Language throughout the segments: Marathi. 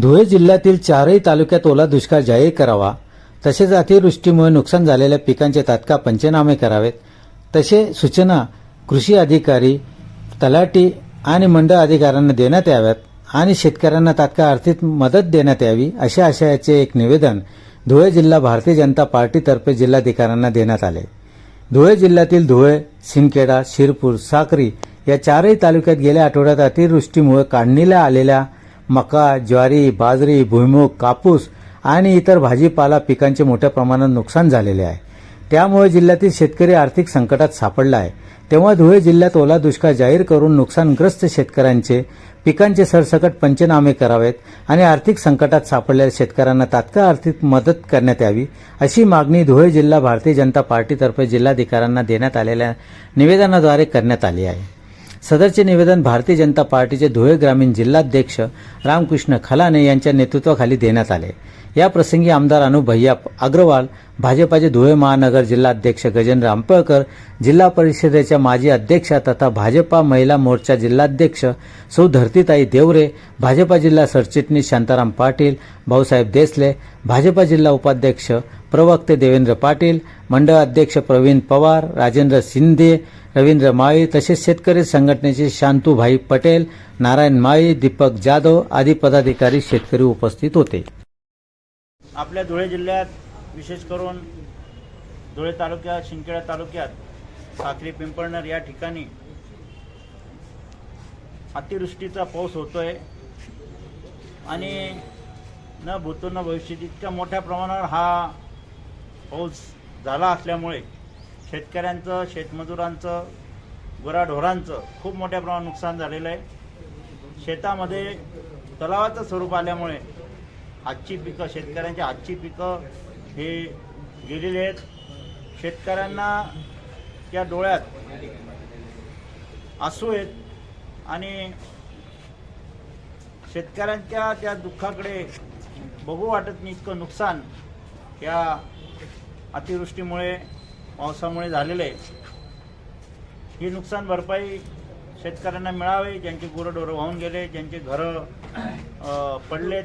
धुळे जिल्ह्यातील चारही तालुक्यात ओला दुष्काळ जाहीर करावा. तसेच अतिवृष्टीमुळे नुकसान झालेल्या पिकांचे तात्काळ पंचनामे करावेत. तसे सूचना कृषी अधिकारी तलाटी आणि मंडळ अधिकाऱ्यांना देण्यात याव्यात आणि शेतकऱ्यांना तात्काळ आर्थिक मदत देण्यात यावी अशा आशयाचे एक निवेदन धुळे जिल्हा भारतीय जनता पार्टीतर्फे जिल्हाधिकाऱ्यांना देण्यात आले. धुळे जिल्ह्यातील धुळे सिंदखेडा शिरपूर साक्री या चारही तालुक्यात गेल्या आठवड्यात अतिवृष्टीमुळे काढणीला आलेल्या मका ज्वारी बाजरी भुईमूग कापूस आणि इतर भाजीपाला पिकांचे मोठ्या प्रमाणात नुकसान झालेले आहे. त्यामुळे जिल्ह्यातील शेतकरी आर्थिक संकटात सापडला आहे. तेव्हा धुळे जिल्ह्यात ओला दुष्काळ जाहीर करून नुकसानग्रस्त शेतकऱ्यांचे पिकांचे सरसकट पंचनामे करावेत आणि आर्थिक संकटात सापडलेल्या शेतकऱ्यांना तात्काळ आर्थिक मदत करण्यात यावी अशी मागणी धुळे जिल्हा भारतीय जनता पार्टीतर्फे जिल्हाधिकाऱ्यांना देण्यात आलेल्या निवेदनाद्वारे करण्यात आली आहे. सदरचे निवेदन भारतीय जनता पार्टीचे धुळे ग्रामीण जिल्हाध्यक्ष रामकृष्ण खलाने यांच्या नेतृत्वाखाली देण्यात आले. या प्रसंगी आमदार अनु भैया अग्रवाल भाजपाचे धुळे महानगर जिल्हाध्यक्ष गजेंद्र आंबळकर जिल्हा परिषदेच्या माजी अध्यक्षा तथा भाजपा महिला मोर्चा जिल्हाध्यक्ष सौ धरतीताई देवरे भाजपा जिल्हा सरचिटणीस शांताराम पाटील भाऊसाहेब देसले भाजपा जिल्हा उपाध्यक्ष प्रवक्ते देवेंद्र पाटील मंडळ अध्यक्ष प्रवीण पवार राजेंद्र शिंदे रवींद्र माळी तसेच शेतकरी संघटनेचे शांतूभाई पटेल नारायण माळी दीपक जाधव आदी पदाधिकारी शेतकरी उपस्थित होते. आपल्या धुळे जिल्ह्यात विशेष करून धुळे तालुक्यात शिंदखेडा तालुक्यात साखरी पिंपळणर या ठिकाणी अतिवृष्टीचा पाऊस होतोय. आणि न भूतो न भविष्यात इतक्या मोठ्या प्रमाणावर हा पाऊस झाला असल्यामुळे शेतकऱ्यांचं शेतमजुरांचं गुराढोरांचं खूप मोठ्या प्रमाणात नुकसान झालेलं आहे. शेतामध्ये तलावाचं स्वरूप आल्यामुळे आजची पिकं शेतकऱ्यांची आजची पिकं हे गेलेली आहेत. शेतकऱ्यांना त्या डोळ्यात आसू आहेत आणि शेतकऱ्यांच्या त्या दुःखाकडे बघू वाटत नाही इतकं नुकसान या अतिवृष्टीमुळे पावसामुळे झालेलं आहे. ही नुकसान भरपाई शेतकऱ्यांना मिळावी ज्यांची गुरंढोरं वाहून गेले ज्यांचे घरं पडलेत.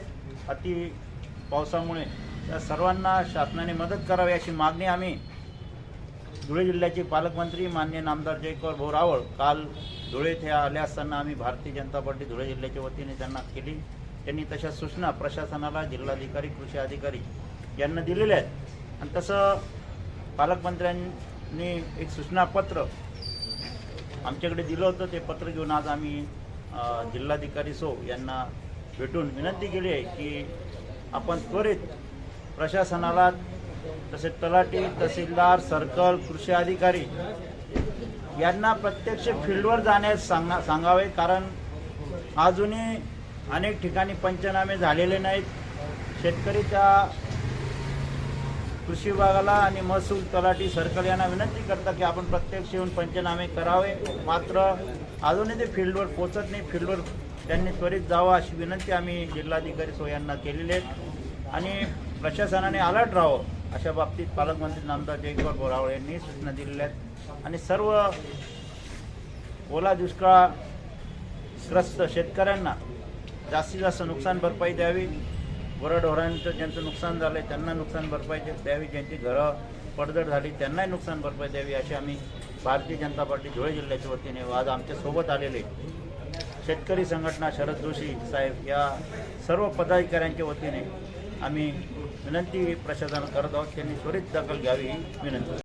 अति पावसामुळे त्या सर्वांना शासनाने मदत करावी अशी मागणी आम्ही धुळे जिल्ह्याचे पालकमंत्री मान्य नामदार जयकुमार भाऊ काल धुळे येथे आले असताना आम्ही भारतीय जनता पार्टी धुळे जिल्ह्याच्या वतीने त्यांना केली. त्यांनी तशा सूचना प्रशासनाला जिल्हाधिकारी कृषी अधिकारी यांना दिलेल्या आहेत. आणि तसं पालकमंत्र्यांनी एक सूचनापत्र आमच्याकडे दिलं होतं. ते पत्र घेऊन आज आम्ही जिल्हाधिकारी सो यांना भेटून विनंती केली आहे की आपण त्वरित प्रशासनाला तसेच तलाठी तहसीलदार सर्कल कृषी अधिकारी यांना प्रत्यक्ष फील्डवर जाण्यास सांगा सांगावे कारण अजूनही अनेक ठिकाणी पंचनामे झालेले नाहीत. शेतकरी त्या कृषी विभागाला आणि महसूल तलाठी सर्कल यांना विनंती करतात की आपण प्रत्यक्ष येऊन पंचनामे करावे. मात्र अजूनही ते फील्डवर पोचत नाही. फील्डवर त्यांनी त्वरित जावं अशी विनंती आम्ही जिल्हाधिकारी सोयांना केलेली आहे. आणि प्रशासनाने अलर्ट राहावं अशा बाबतीत पालकमंत्री नामदार जयकुमार बोरावळ यांनी सूचना दिलेल्या आहेत. आणि सर्व ओला दुष्काळग्रस्त शेतकऱ्यांना जास्तीत जास्त नुकसान भरपाई द्यावी. गुराढोरांचं ज्यांचं नुकसान झालं आहे त्यांना नुकसान भरपाई द्यावी. ज्यांची घरं पडझड झाली त्यांनाही नुकसान भरपाई द्यावी अशी आम्ही भारतीय जनता पार्टी धुळे जिल्ह्याच्या वतीने आज आमच्यासोबत आलेले शेतकरी संघटना शरद जोशी साहेब या सर्व पदाधिकाऱ्यांच्या वतीने आम्ही विनंती प्रशासन करत आहोत. त्यांनी त्वरित दखल घ्यावी. ही विनंती.